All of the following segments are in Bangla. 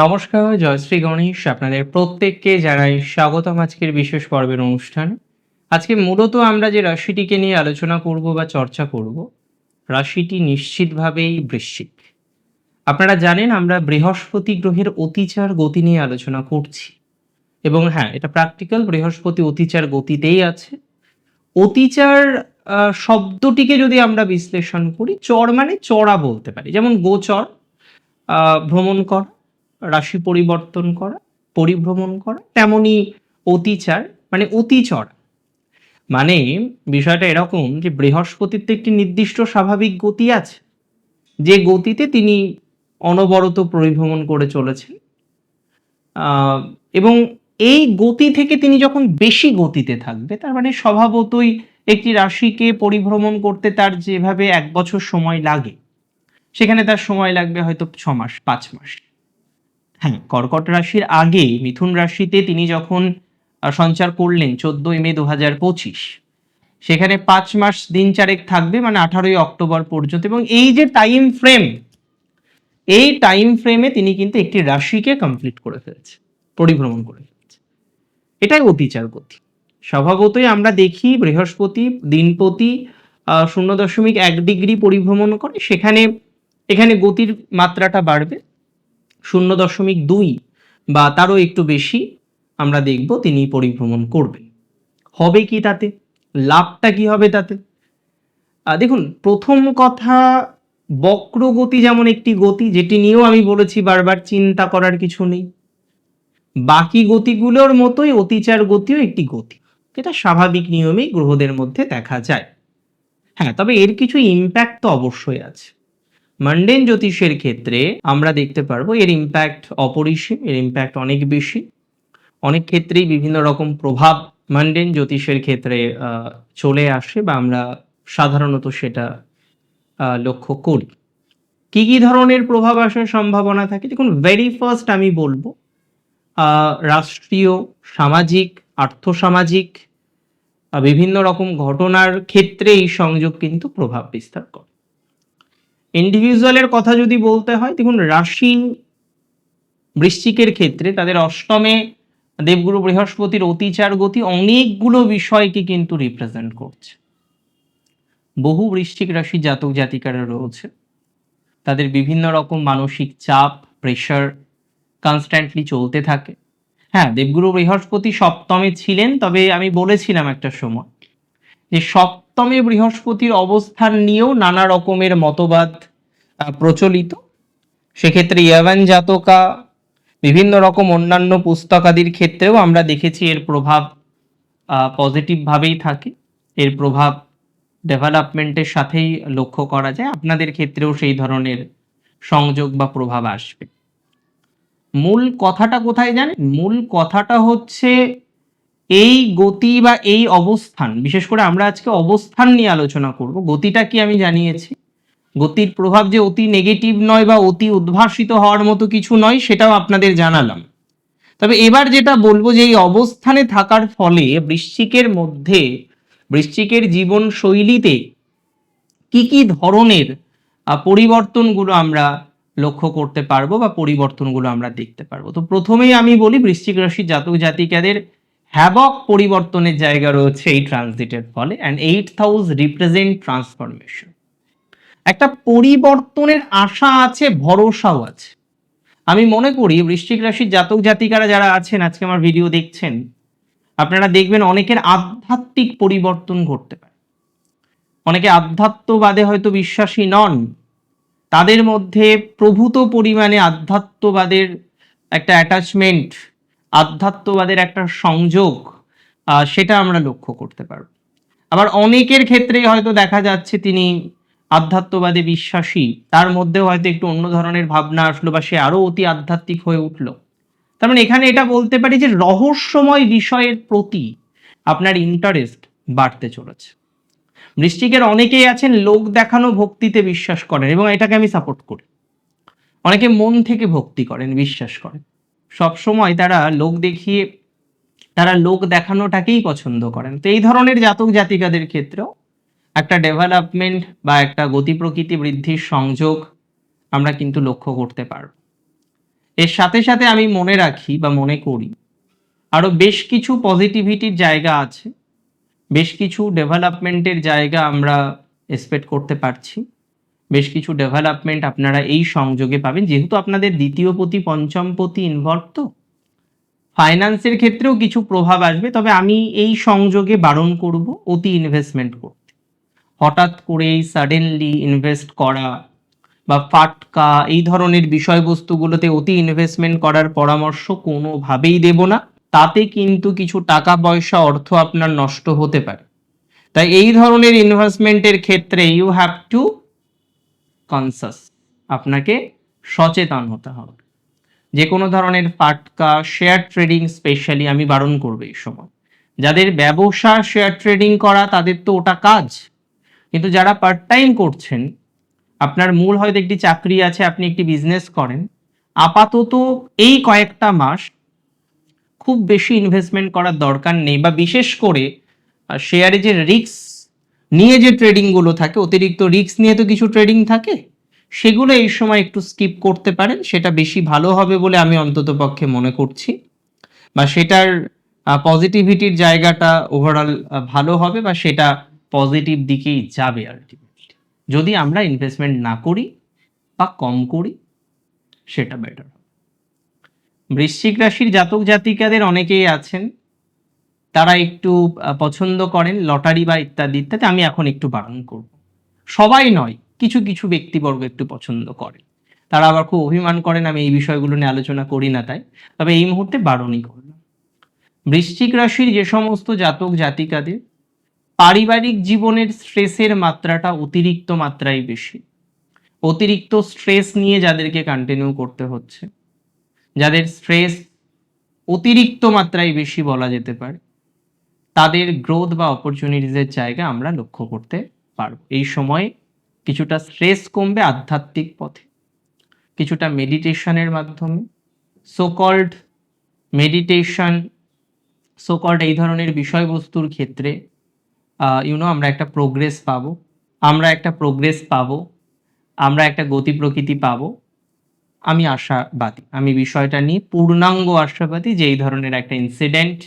নমস্কার জয়শ্রী গণেশ। আপনাদের প্রত্যেককে জানাই স্বাগতম আজকের বিশেষ পর্বের অনুষ্ঠান। আজকে মূলত আমরা যে রাশিটিকে নিয়ে আলোচনা করব বা চর্চা করব, রাশিটি নিশ্চিতভাবেই বৃশ্চিক। আপনারা জানেন আমরা বৃহস্পতি গ্রহের অতিচার গতি নিয়ে আলোচনা করছি। এবং হ্যাঁ এটা প্র্যাকটিক্যাল বৃহস্পতি অতিচার গতিতেই আছে। অতিচার শব্দটিকে যদি আমরা বিশ্লেষণ করি, চর মানে চড়া বলতে পারি। যেমন গোচর ভ্রমণ করা রাশি পরিবর্তন করা, পরিভ্রমণ করা, তেমনি অতিচার মানে অতিচর। মানে বিষয়টা এরকম যে বৃহস্পতির তো একটি নির্দিষ্ট স্বাভাবিক গতি আছে, যে গতিতে তিনি অনবরত পরিভ্রমণ করে চলেছেন। এবং এই গতি থেকে তিনি যখন বেশি গতিতে থাকবে, তার মানে স্বভাবতই একটি রাশিকে পরিভ্রমণ করতে তার যেভাবে এক বছর সময় লাগে, সেখানে তার সময় লাগবে হয়তো ছ মাস, পাঁচ মাস। হ্যাঁ কর্কট রাশির আগে মিথুন রাশিতে তিনি যখন সঞ্চার করলেন চোদ্দই মে দু হাজার পঁচিশ, সেখানে পাঁচ মাস দিন চারেক থাকবে মানে আঠারোই অক্টোবর পর্যন্ত, এবং এই যে টাইম ফ্রেম এই টাইম ফ্রেমে তিনি কিন্তু একটি রাশিকে কমপ্লিট করে ফেলেছে, পরিভ্রমণ করে ফেলেছে। এটাই অতিচার গতি। স্বভাবতই আমরা দেখি বৃহস্পতি, দিনপতি শূন্য দশমিক এক ডিগ্রি পরিভ্রমণ করে, সেখানে, এখানে গতির মাত্রাটা বাড়বে শূন্য দশমিক দুই বা তারও একটু বেশি আমরা দেখব তিনি পরিভ্রমণ করবেন হবে কি তাতে? লাভটা কি হবে তাতে? দেখুন, প্রথম কথা, বক্রগতি যেমন একটি গতি, যেটি নিয়েও আমি বলেছি বারবার, চিন্তা করার কিছু নেই। বাকি গতিগুলোর মতোই অতিচার গতিও একটি গতি। এটা স্বাভাবিক নিয়মেই গ্রহদের মধ্যে দেখা যায়। হ্যাঁ তবে এর কিছু ইম্প্যাক্ট তো অবশ্যই আছে। মান্ডেন জ্যোতিষের ক্ষেত্রে আমরা দেখতে পারব এর ইম্প্যাক্ট অপরিসীম, এর ইম্প্যাক্ট অনেক বেশি। অনেক ক্ষেত্রেই বিভিন্ন রকম প্রভাব মান্ডেন জ্যোতিষের ক্ষেত্রে চলে আসে বা আমরা সাধারণত সেটা লক্ষ্য করি। কি কি ধরনের প্রভাব আসার সম্ভাবনা থাকে? দেখুন ভেরি ফার্স্ট আমি বলব রাষ্ট্রীয়, সামাজিক, আর্থসামাজিক বিভিন্ন রকম ঘটনার ক্ষেত্রে এই সংযোগ কিন্তু প্রভাব বিস্তার করে। ইন্ডিভিজুয়ালের কথা যদি বলতে হয়, দেখুন রাশি বৃশ্চিকের ক্ষেত্রে তাদের অষ্টমে দেবগুরু বৃহস্পতির অতিচার গতি অনেকগুলো বিষয়কে কিন্তু রিপ্রেজেন্ট করছে। বহু বৃশ্চিক রাশি জাতক জাতিকারা রয়েছে। তাদের বিভিন্ন রকম মানসিক চাপ প্রেশার কনস্ট্যান্টলি চলতে থাকে। হ্যাঁ দেবগুরু বৃহস্পতি সপ্তমে ছিলেন, তবে আমি বলেছিলাম একটা সময় যে সপ্তমে বৃহস্পতির অবস্থান নিয়েও নানা রকমের মতবাদ প্রচলিত। সেক্ষেত্রে ইয়াভান জাতকা, বিভিন্ন রকম অন্যান্য পুস্তকাদির ক্ষেত্রেও আমরা দেখেছি এর প্রভাব পজিটিভভাবেই থাকে। এর প্রভাব ডেভেলপমেন্টের সাথেই লক্ষ্য করা যায়। আপনাদের ক্ষেত্রেও সেই ধরনের সংযোগ বা প্রভাব আসবে। মূল কথাটা কোথায় জানেন? মূল কথাটা হচ্ছে এই গতি বা এই অবস্থান, বিশেষ করে আমরা আজকে অবস্থান নিয়ে আলোচনা করব, গতিটা কি আমি জানিয়েছি? গতির প্রভাব যে অতি নেগেটিভ নয় বা অতি উদ্ভাসিত হওয়ার মতো কিছু নয়, সেটাও আপনাদের জানালাম। তবে এবার যেটা বলব যে এই অবস্থানে থাকার ফলে বৃশ্চিকের মধ্যে, বৃশ্চিকের জীবন শৈলীতে কি কি ধরনের পরিবর্তনগুলো আমরা লক্ষ্য করতে পারব বা পরিবর্তনগুলো আমরা দেখতে পারব? তো প্রথমেই আমি বলি বৃশ্চিক রাশি জাতক জাতিকাদের হ্যাবক পরিবর্তনের জায়গা রয়েছে এই ট্রানজিটের ফলে and eight house represent transformation একটা পরিবর্তনের আশা আছে, ভরসাও আছে। আমি মনে করি বৃশ্চিক রাশির জাতক জাতিকারা যারা আছেন, আজকে আমার ভিডিও দেখছেন, আপনারা দেখবেন অনেকের আধ্যাত্মিক পরিবর্তন ঘটতে পারে। অনেকে আধ্যাত্মবাদে হয়তো বিশ্বাসী নন। তাদের মধ্যে প্রভূত পরিমাণে আধ্যাত্মবাদের একটা অ্যাটাচমেন্ট আধ্যাত্মবাদের একটা সংযোগ সেটা আমরা লক্ষ্য করতে পারব। আবার অনেকের ক্ষেত্রেই হয়তো দেখা যাচ্ছে তিনি আধ্যাত্মবাদে বিশ্বাসী, তার মধ্যেও হয়তো একটু অন্য ধরনের ভাবনা আসলো বা সে আরও অতি আধ্যাত্মিক হয়ে উঠল। তার মানে এখানে এটা বলতে পারি যে রহস্যময় বিষয়ের প্রতি আপনার ইন্টারেস্ট বাড়তে চলেছে। বৃষ্টিকের অনেকেই আছেন লোক দেখানো ভক্তিতে বিশ্বাস করেন এবং এটাকে আমি সাপোর্ট করি। অনেকে মন থেকে ভক্তি করেন, বিশ্বাস করেন। সব সময় তারা লোক দেখিয়ে, তারা লোক দেখানোটাকেই পছন্দ করেন। তো এই ধরনের জাতক জাতিকাদের ক্ষেত্রেও একটা ডেভেলপমেন্ট বা একটা গতি প্রকৃতি বৃদ্ধির সংযোগ আমরা কিন্তু লক্ষ্য করতে পারব। এর সাথে সাথে আমি মনে রাখি বা মনে করি আরও বেশ কিছু পজিটিভিটির জায়গা আছে, বেশ কিছু ডেভেলপমেন্টের জায়গা আমরা এক্সপেক্ট করতে পারছি। বেশ কিছু ডেভেলপমেন্ট আপনারা এই সংযোগে পাবেন। যেহেতু আপনাদের দ্বিতীয় পতি, পঞ্চম পতি ইনভলভ তো। ফাইন্যান্সের ক্ষেত্রেও কিছু প্রভাব আসবে, তবে আমি এই সংযোগে বারণ করব, অতি ইনভেস্টমেন্ট করতে। হঠাৎ করেই সাডেনলি ইনভেস্ট করা বা ফাটকা, এই ধরনের বিষয়বস্তুগুলোতে অতি ইনভেস্টমেন্ট করার পরামর্শ কোনোভাবেই দেব না। তাতে কিন্তু কিছু টাকা পয়সা, অর্থ আপনার নষ্ট হতে পারে। তাই এই ধরনের ইনভেস্টমেন্টের ক্ষেত্রে ইউ হ্যাভ টু কনসাস আপনাকে সচেতন হতে হবে। যে কোনো ধরনের পাটকা শেয়ার ট্রেডিং স্পেশালি আমি বারণ করব এই সময়। যাদের ব্যবসা শেয়ার ট্রেডিং করা, তাদের তো ওটা কাজ। কিন্তু যারা পার্ট টাইম করছেন, আপনার মূল হয়তো একটি চাকরি আছে, আপনি একটি বিজনেস করেন, আপাতত এই কয়েকটা মাস খুব বেশি ইনভেস্টমেন্ট করার দরকার নেই বা বিশেষ করে শেয়ারে যে রিস্ক নিয়ে যে ট্রেডিংগুলো থাকে, অতিরিক্ত রিস্ক নিয়ে তো কিছু ট্রেডিং থাকে, সেগুলো এই সময় একটু স্কিপ করতে পারেন, সেটা বেশি ভালো হবে বলে আমি অন্তত পক্ষে মনে করছি বা সেটার পজিটিভিটির জায়গাটা ওভারঅল ভালো হবে বা সেটা পজিটিভ দিকেই যাবে আলটিমেটলি যদি আমরা ইনভেস্টমেন্ট না করি বা কম করি, সেটা বেটার বৃশ্চিক রাশির জাতক জাতিকাদের অনেকেই আছেন তারা একটু পছন্দ করেন, লটারি বা ইত্যাদি ইত্যাদি, আমি এখন একটু বারণ করব। সবাই নয়, কিছু কিছু ব্যক্তিবর্গ একটু পছন্দ করে তারা আবার খুব অভিমান করেন, আমি এই বিষয়গুলো নিয়ে আলোচনা করি না তাই। তবে এই মুহূর্তে বারণই করলাম। বৃশ্চিক রাশির যে সমস্ত জাতক, জাতিকাদের, পারিবারিক জীবনের স্ট্রেসের মাত্রাটা অতিরিক্ত মাত্রায় বেশি। অতিরিক্ত স্ট্রেস নিয়ে যাদেরকে কন্টিনিউ করতে হচ্ছে। যাদের স্ট্রেস অতিরিক্ত মাত্রায় বেশি বলা যেতে পারে। তাদের গ্রোথ বা অপরচুনিটিসের জায়গা আমরা লক্ষ্য করতে পারব। এই সময় কিছুটা স্ট্রেস কমবে আধ্যাত্মিক পথে, কিছুটা মেডিটেশনের মাধ্যমে সোকল্ড মেডিটেশন সোকল্ড এই ধরনের বিষয়বস্তুর ক্ষেত্রে ইউনো আমরা একটা প্রোগ্রেস পাবো, আমরা একটা প্রোগ্রেস পাবো, আমরা একটা গতি প্রকৃতি পাবো। আমি আশাবাদী, আমি বিষয়টা নিয়ে পূর্ণাঙ্গ আশাবাদী যে এই ধরনের একটা ইনসিডেন্ট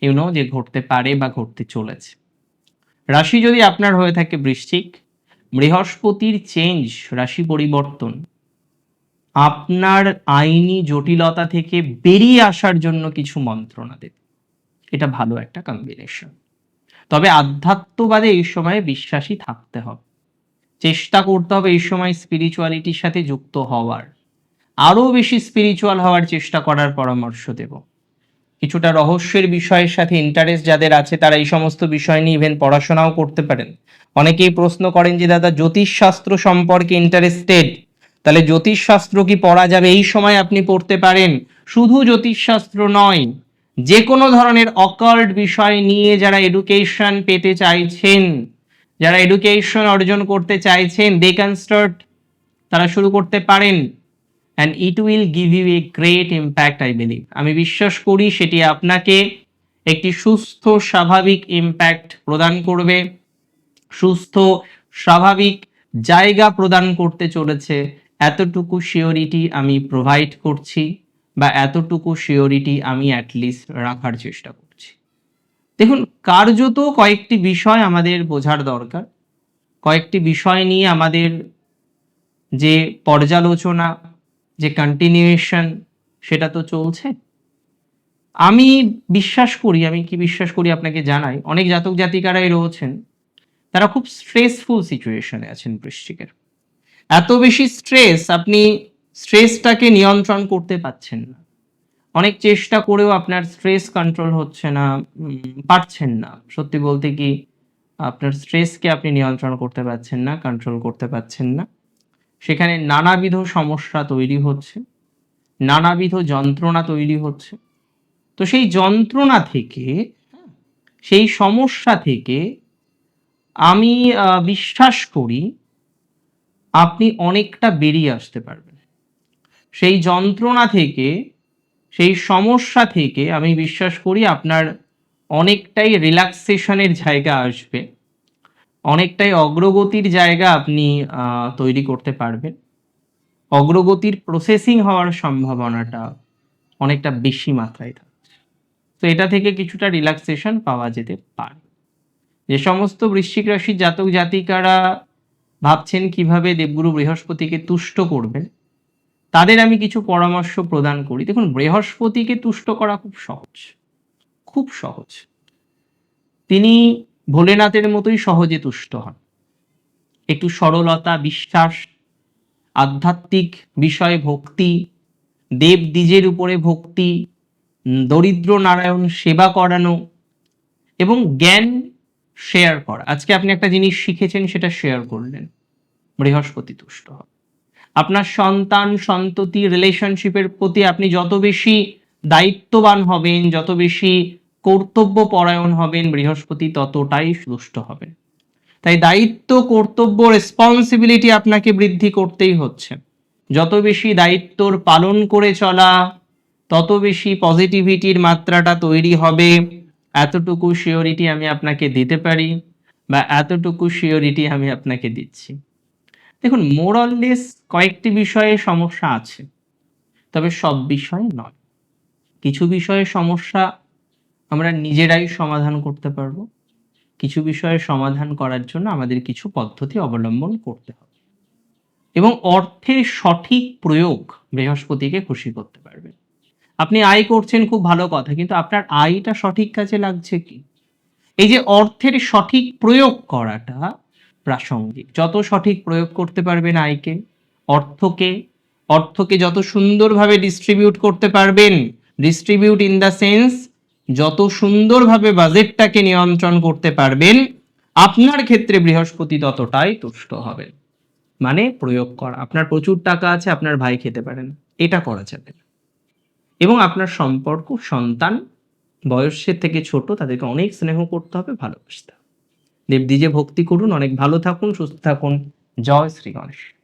ইউনো যে ঘটতে পারে বা ঘটতে চলেছে। রাশি যদি আপনার হয়ে থাকে বৃশ্চিক, বৃহস্পতির চেঞ্জ রাশি পরিবর্তন, আপনার আইনি জটিলতা থেকে বেরিয়ে আসার জন্য কিছু মন্ত্রণা দেবে। এটা ভালো একটা কম্বিনেশন তবে আধ্যাত্মবাদে এই সময়ে বিশ্বাসী থাকতে হবে। চেষ্টা করতে হবে এই সময় স্পিরিচুয়ালিটির সাথে যুক্ত হওয়ার। আরও বেশি স্পিরিচুয়াল হওয়ার চেষ্টা করার পরামর্শ দেব। কিছুটা রহস্যের বিষয়ের সাথে ইন্টারেস্ট যাদের আছে, তারা এই সমস্ত বিষয় নিয়ে ইভেন পড়াশোনাও করতে পারেন। অনেকেই প্রশ্ন করেন যে, দাদা, জ্যোতিষশাস্ত্র সম্পর্কে ইন্টারেস্টেড তাহলে জ্যোতিষশাস্ত্র কি পড়া যাবে? এই সময় আপনি পড়তে পারেন। শুধু জ্যোতিষশাস্ত্র নয় যে কোনো ধরনের অকাল্ট বিষয় নিয়ে যারা এডুকেশন পেতে চাইছেন, যারা এডুকেশন অর্জন করতে চাইছেন দে ক্যান স্টার্ট তারা শুরু করতে পারেন। And it will give you a great impact I believe আমি বিশ্বাস করি সেটি আপনাকে একটি সুস্থ, স্বাভাবিক ইম্প্যাক্ট প্রদান করবে। সুস্থ, স্বাভাবিক জায়গা প্রদান করতে চলেছে। এতটুকু শিওরিটি আমি প্রোভাইড করছি বা এতটুকু শিওরিটি আমি অ্যাটলিস্ট রাখার চেষ্টা করছি। দেখুন, কার্যত কয়েকটি বিষয় আমাদের বোঝার দরকার। কয়েকটি বিষয় নিয়ে আমাদের যে পর্যালোচনা যে কন্টিনিউয়েশন সেটা তো চলছে। আমি বিশ্বাস করি, আমি কি বিশ্বাস করি আপনাকে জানাই, অনেক জাতক জাতিকারাই রয়েছেন, তারা খুব স্ট্রেসফুল সিচুয়েশনে আছেন বৃশ্চিকের। এত বেশি স্ট্রেস আপনি স্ট্রেসটাকে নিয়ন্ত্রণ করতে পারছেন না। অনেক চেষ্টা করেও আপনার স্ট্রেস কন্ট্রোল হচ্ছে না পারছেন না। সত্যি বলতে কি, আপনার স্ট্রেসকে আপনি নিয়ন্ত্রণ করতে পারছেন না কন্ট্রোল করতে পারছেন না। সেখানে নানাবিধ সমস্যা তৈরি হচ্ছে, নানাবিধ যন্ত্রণা তৈরি হচ্ছে। তো সেই যন্ত্রণা থেকে, সেই সমস্যা থেকে আমি বিশ্বাস করি আপনি অনেকটা বেরিয়ে আসতে পারবেন। সেই যন্ত্রণা থেকে, সেই সমস্যা থেকে আমি বিশ্বাস করি আপনার অনেকটাই রিল্যাক্সেশনের জায়গা আসবে। অনেকটাই অগ্রগতির জায়গা আপনি তৈরি করতে পারবেন। অগ্রগতির প্রসেসিং হওয়ার সম্ভাবনাটা অনেকটা বেশি মাত্রায় থাকছে। তো এটা থেকে কিছুটা রিল্যাক্সেশন পাওয়া যেতে পারে। যে সমস্ত বৃশ্চিক রাশির জাতক জাতিকারা ভাবছেন কীভাবে দেবগুরু বৃহস্পতিকে তুষ্ট করবেন, তাদের আমি কিছু পরামর্শ প্রদান করি। দেখুন, বৃহস্পতিকে তুষ্ট করা খুব সহজ। খুব সহজ। তিনি ভোলেনাথের মতোই সহজে তুষ্ট হন। একটু সরলতা, বিশ্বাস, আধ্যাত্মিক বিষয়ে ভক্তি, দেব দ্বিজের উপরে ভক্তি, দরিদ্র নারায়ণ সেবা করানো এবং জ্ঞান শেয়ার করা। আজকে আপনি একটা জিনিস শিখেছেন, সেটা শেয়ার করলেন। বৃহস্পতি তুষ্ট হবে আপনার সন্তান, সন্ততি রিলেশনশিপের প্রতি আপনি যত বেশি দায়িত্ববান হবেন, যত বেশি কর্তব্য পরায়ণ হবেন বৃহস্পতি, ততটাই দুষ্ট হবেন। তাই দায়িত্ব, কর্তব্য রেসপন্সিবিলিটি আপনাকে বৃদ্ধি করতেই হচ্ছে। যত বেশি দায়িত্বর পালন করে চলা, তত বেশি পজিটিভিটির মাত্রাটা তৈরি হবে। এতটুকু শিওরিটি আমি আপনাকে দিতে পারি বা এতটুকু শিওরিটি আমি আপনাকে দিচ্ছি। দেখুন মোরাললেস কয়েকটি বিষয়ে সমস্যা আছে, তবে সব বিষয়ে নয়। কিছু বিষয়ে সমস্যা আমরা নিজেরাই সমাধান করতে পারব। কিছু বিষয়ে সমাধান করার জন্য আমাদের কিছু পদ্ধতি অবলম্বন করতে হবে। এবং অর্থের সঠিক প্রয়োগ বৃহস্পতিকে খুশি করতে পারবে আপনি আয় করছেন খুব ভালো কথা, কিন্তু আপনার আয়টা সঠিক কাজে লাগছে কি? এই যে অর্থের সঠিক প্রয়োগ করাটা প্রাসঙ্গিক। যত সঠিক প্রয়োগ করতে পারবেন আয়কে, অর্থকে অর্থকে যত সুন্দরভাবে ডিস্ট্রিবিউট করতে পারবেন ডিস্ট্রিবিউট ইন দ্য সেন্স যত সুন্দরভাবে বাজেটটাকে নিয়ন্ত্রণ করতে পারবেন, আপনার ক্ষেত্রে বৃহস্পতি ততটাই তুষ্ট হবেন মানে প্রয়োগ করা। আপনার প্রচুর টাকা আছে, আপনার ভাই খেতে পারেন এটা করা যাবে এবং আপনার সম্পর্ক, সন্তান, বয়সের থেকে ছোট, তাদেরকে অনেক স্নেহ করতে হবে, ভালোবাসতে হবে। দেবদ্বিজে ভক্তি করুন, অনেক ভালো থাকুন, সুস্থ থাকুন। জয় শ্রী গণেশ।